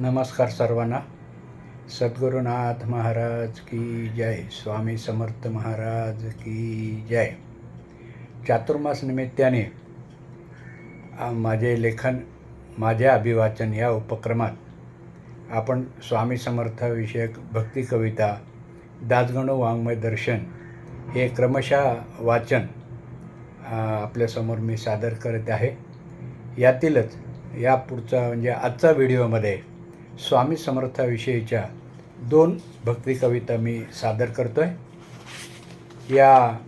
नमस्कार सर्वांना. सद्गुरुनाथ महाराज की जय. स्वामी समर्थ महाराज की जय. चातुर्मास निमित्ताने माझे लेखन माझे अभिवाचन या उपक्रमात आपण स्वामी समर्थाविषयक भक्ती कविता दासगणू वाङ्मय दर्शन हे क्रमशः वाचन आपल्यासमोर मी सादर करत आहे. यातीलच या पुढचा म्हणजे आजचा व्हिडिओमध्ये स्वामी समर्थाविषयीच्या दोन भक्ती कविता मी सादर करतो आहे या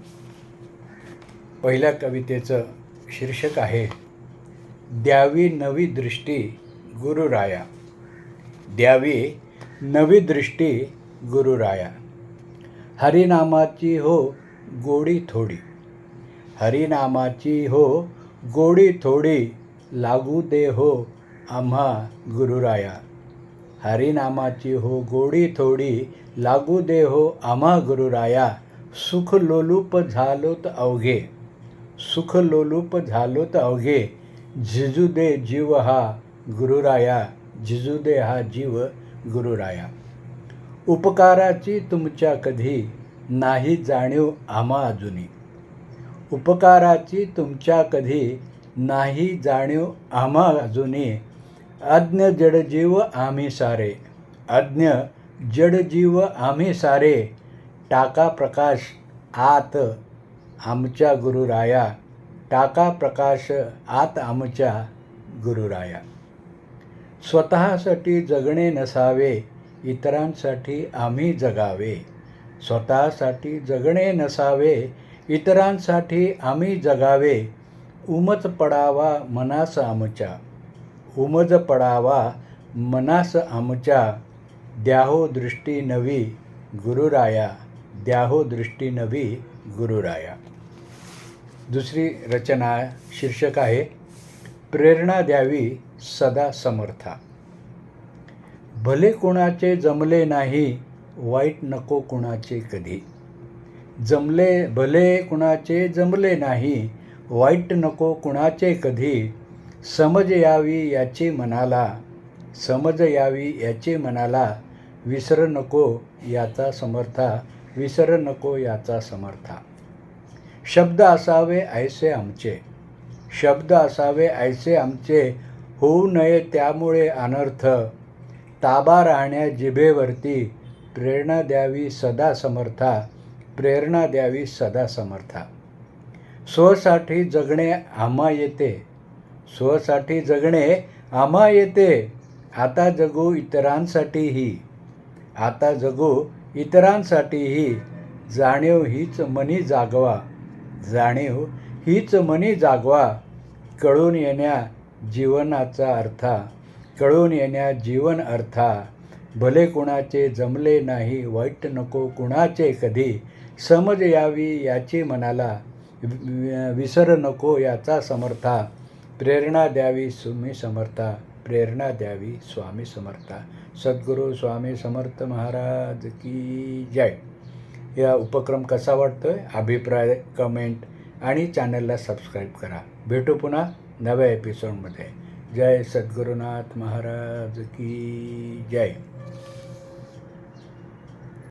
पहिल्या कवितेचं शीर्षक आहे द्यावी नवी दृष्टी गुरुराया द्यावी नवी दृष्टी गुरुराया हरिनामाची हो गोडी थोडी हरिनामाची हो गोडी थोडी लागू दे हो आम्हा गुरुराया हरिनामाची हो गोडी थोडी लागू दे हो आम्हा गुरुराया. सुख लोलूप झालोत अवघे. सुख लोलूप झालोत अवघे. झिजू दे जीव हा गुरुराया. झिजू दे हा जीव गुरुराया. उपकाराची तुमच्या कधी नाही जाणीव आम्हा अजूनी उपकाराची तुमच्या कधी नाही जाणीव आम्हा अजूनी आज्ञ जडजीव आम्ही सारे आज्ञ जडजीव आम्ही सारे टाका प्रकाश आत आमच्या गुरुराया टाका प्रकाश आत आमच्या गुरुराया स्वतःसाठी जगणे नसावे इतरांसाठी आम्ही जगावे स्वतःसाठी जगणे नसावे इतरांसाठी आम्ही जगावे उमच पडावा मनास आमच्या उमज पडावा मनास आमच्या द्याहो दृष्टी नवी गुरुराया द्याहो दृष्टी नवी गुरुराया. दुसरी रचना शीर्षक आहे प्रेरणा द्यावी सदा समर्था. भले कुणाचे जमले नाही वाईट नको कुणाचे कधी. जमले भले कुणाचे जमले नाही वाईट नको कुणाचे कधी समज यावी याची मनाला समज यावी याची मनाला विसर नको याचा समर्था विसर नको याचा समर्था. शब्द असावे ऐसे आमचे शब्द असावे ऐसे आमचे होऊ नये त्यामुळे अनर्थ. ताबा राहण्या जिभेवरती प्रेरणा द्यावी सदा समर्था प्रेरणा द्यावी सदा समर्था. स्वसाठी जगणे आम्हा येते स्वसाठी जगणे आम्हा येते. आता जगू इतरांसाठीही. आता जगू इतरांसाठीही. जाणीव हीच मनी जागवा. जाणीव हीच मनी जागवा. कळून येण्या जीवनाचा अर्था. कळून येण्या जीवन अर्था. भले कुणाचे जमले नाही वाईट नको कुणाचे कधी. समज यावी याची मनाला. वि- विसर नको याचा समर्था. प्रेरणा द्यावी स्वामी समर्था प्रेरणा द्यावी स्वामी समर्था. सद्गुरू स्वामी समर्थ महाराज की जय. या उपक्रम कसा वाटतोय? अभिप्राय कमेंट आणि चॅनलला सबस्क्राईब करा. भेटू पुन्हा नव्या एपिसोडमध्ये जय सद्गुरुनाथ महाराज की जय.